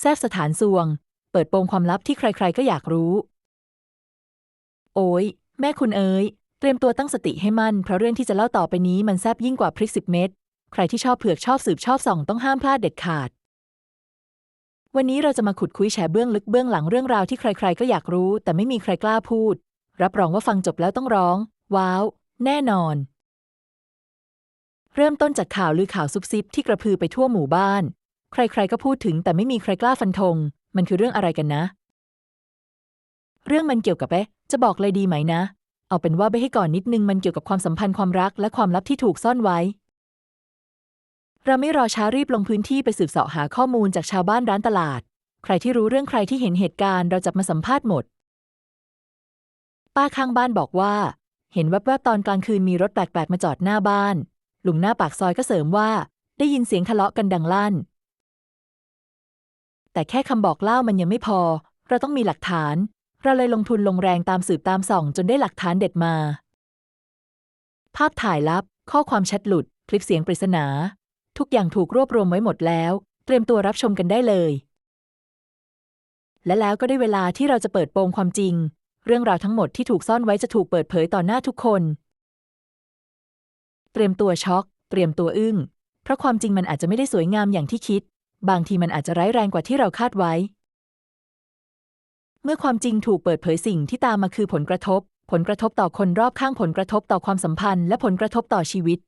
แซบสถานสวง เปิดโปงความลับที่ใครๆก็อยากรู้ โอ้ยแม่คุณเอ๋ยเตรียมตัวตั้งสติให้มั่นเพราะเรื่องที่จะเล่าต่อไปนี้มันแซบยิ่งกว่าพริกสิบเม็ดใครที่ชอบเผือกชอบสืบชอบส่องต้องห้ามพลาดเด็ดขาด วันนี้เราจะมาขุดคุยแฉเบื้องลึกเบื้องหลังเรื่องราวที่ใครๆก็อยากรู้ แต่ไม่มีใครกล้าพูด รับรองว่าฟังจบแล้วต้องร้อง ว้าว แน่นอน เริ่มต้นจากข่าวลือข่าวซุบซิบที่กระพือไปทั่วหมู่บ้าน ใครๆก็พูดถึงแต่ไม่มีใครกล้าฟันธง มันคือเรื่องอะไรกันนะ เรื่องมันเกี่ยวกับเอ๊ะจะบอกเลยดีไหมนะ เอาเป็นว่าไปให้ก่อนนิดนึงมันเกี่ยวกับความสัมพันธ์ความรักและความลับที่ถูกซ่อนไว้ เราไม่รอช้ารีบลงพื้นที่ไปสืบเสาะหาข้อมูลจากชาวบ้านร้านตลาด ใครที่รู้เรื่องใครที่เห็นเหตุการณ์เราจับมาสัมภาษณ์หมด ป้าข้างบ้านบอกว่า เห็นแวบๆตอนกลางคืนมีรถแปลกๆมาจอดหน้าบ้านลุงหน้าปากซอยก็เสริมว่า ได้ยินเสียงทะเลาะกันดังลั่น แต่แค่คำบอกเล่ามันยังไม่พอ เราต้องมีหลักฐาน เราเลยลงทุนลงแรงตามสืบตามส่อง จนได้หลักฐานเด็ดมา ภาพถ่ายลับ ข้อความแชทหลุด คลิปเสียงปริศนา ทุกอย่างถูกรวบรวมไว้หมดแล้ว เตรียมตัวรับชมกันได้เลย และแล้วก็ได้เวลาที่เราจะเปิดโปงความจริง เรื่องราวทั้งหมดที่ถูกซ่อนไว้จะถูกเปิดเผยต่อหน้าทุกคน เตรียมตัวช็อก เตรียมตัวอึ้ง เพราะความจริงมันอาจจะไม่ได้สวยงามอย่างที่คิด บางทีมันอาจจะร้ายแรงกว่าที่เราคาดไว้ เมื่อความจริงถูกเปิดเผยสิ่งที่ตามมาคือผลกระทบ ผลกระทบต่อคนรอบข้างผลกระทบต่อความสัมพันธ์ และผลกระทบต่อชีวิต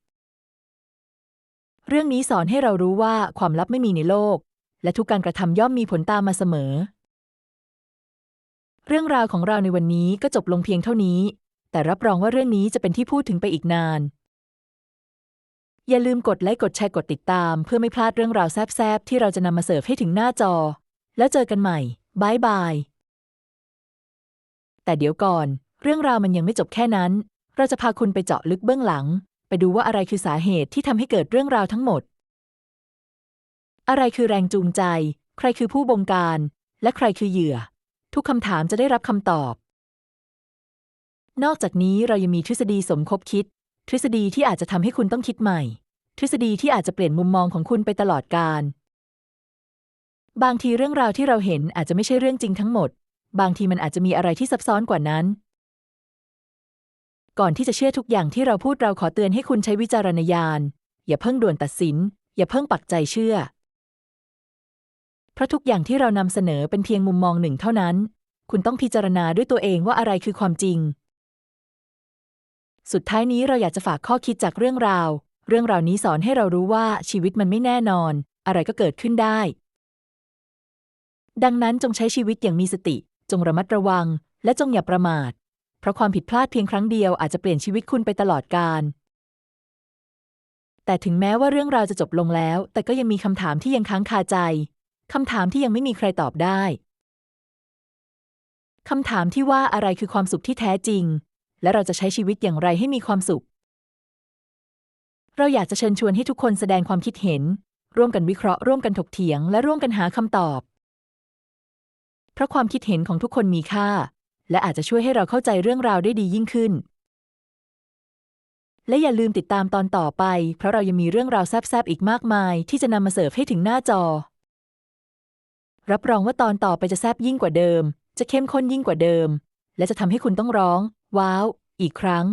เรื่องนี้สอนให้เรารู้ว่าความลับไม่มีในโลก และทุกการกระทำย่อมมีผลตามมาเสมอ เรื่องราวของเราในวันนี้ก็จบลงเพียงเท่านี้ แต่รับรองว่าเรื่องนี้จะเป็นที่พูดถึงไปอีกนาน อย่าลืมกดไลค์กดแชร์กดติดตาม เพื่อไม่พลาดเรื่องราวแซบๆที่เราจะนำมาเสิร์ฟให้ถึงหน้าจอ แล้วเจอกันใหม่บายบาย แต่เดี๋ยวก่อน เรื่องราวมันยังไม่จบแค่นั้น เราจะพาคุณไปเจาะลึกเบื้องหลัง ไปดูว่าอะไรคือสาเหตุที่ทำให้เกิดเรื่องราวทั้งหมด อะไรคือแรงจูงใจ ใครคือผู้บงการ และใครคือเหยื่อ ทุกคำถามจะได้รับคำตอบ นอกจากนี้เรายังมีทฤษฎีสมคบคิด ทฤษฎีที่อาจจะทำให้คุณต้องคิดใหม่ ทฤษฎีที่อาจจะเปลี่ยนมุมมองของคุณไปตลอดกาลบางทีเรื่องราวที่เราเห็นอาจจะไม่ใช่เรื่องจริงทั้งหมด บางทีมันอาจจะมีอะไรที่ซับซ้อนกว่านั้น ก่อนที่จะเชื่อทุกอย่างที่เราพูดเราขอเตือนให้คุณใช้วิจารณญาณ อย่าเพิ่งด่วนตัดสิน อย่าเพิ่งปักใจเชื่อ เพราะทุกอย่างที่เรานำเสนอเป็นเพียงมุมมองหนึ่งเท่านั้น คุณต้องพิจารณาด้วยตัวเองว่าอะไรคือความจริง สุดท้ายนี้เราอยากจะฝากข้อคิดจากเรื่องราว เรื่องราวนี้สอนให้เรารู้ว่าชีวิตมันไม่แน่นอน อะไรก็เกิดขึ้นได้ ดังนั้นจงใช้ชีวิตอย่างมีสติ จงระมัดระวัง และจงอย่าประมาท เพราะความผิดพลาดเพียงครั้งเดียวอาจจะเปลี่ยนชีวิตคุณไปตลอดกาลแต่ถึงแม้ว่าเรื่องราวจะจบลงแล้ว แต่ก็ยังมีคำถามที่ยังค้างคาใจคำถามที่ยังไม่มีใครตอบได้คำถามที่ว่าอะไรคือความสุขที่แท้จริง และเราจะใช้ชีวิตอย่างไรให้มีความสุข เราอยากจะเชิญชวนให้ทุกคนแสดงความคิดเห็น ร่วมกันวิเคราะห์ร่วมกันถกเถียง และร่วมกันหาคำตอบ เพราะความคิดเห็นของทุกคนมีค่า และอาจจะช่วยให้เราเข้าใจเรื่องราวได้ดียิ่งขึ้น และอย่าลืมติดตามตอนต่อไป เพราะเรายังมีเรื่องราวแซ่บๆอีกมากมาย ที่จะนำมาเสิร์ฟให้ถึงหน้าจอ รับรองว่าตอนต่อไปจะแซ่บยิ่งกว่าเดิม จะเข้มข้นยิ่งกว่าเดิม และจะทำให้คุณต้องร้อง ว้าว อีกครั้ง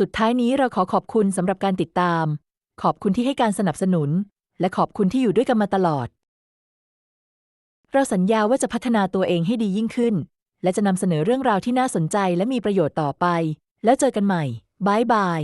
สุดท้ายนี้เราขอขอบคุณสำหรับการติดตาม ขอบคุณที่ให้การสนับสนุน และขอบคุณที่อยู่ด้วยกันมาตลอด เราสัญญาว่าจะพัฒนาตัวเองให้ดียิ่งขึ้น และจะนำเสนอเรื่องราวที่น่าสนใจและมีประโยชน์ต่อไป แล้วเจอกันใหม่บายบาย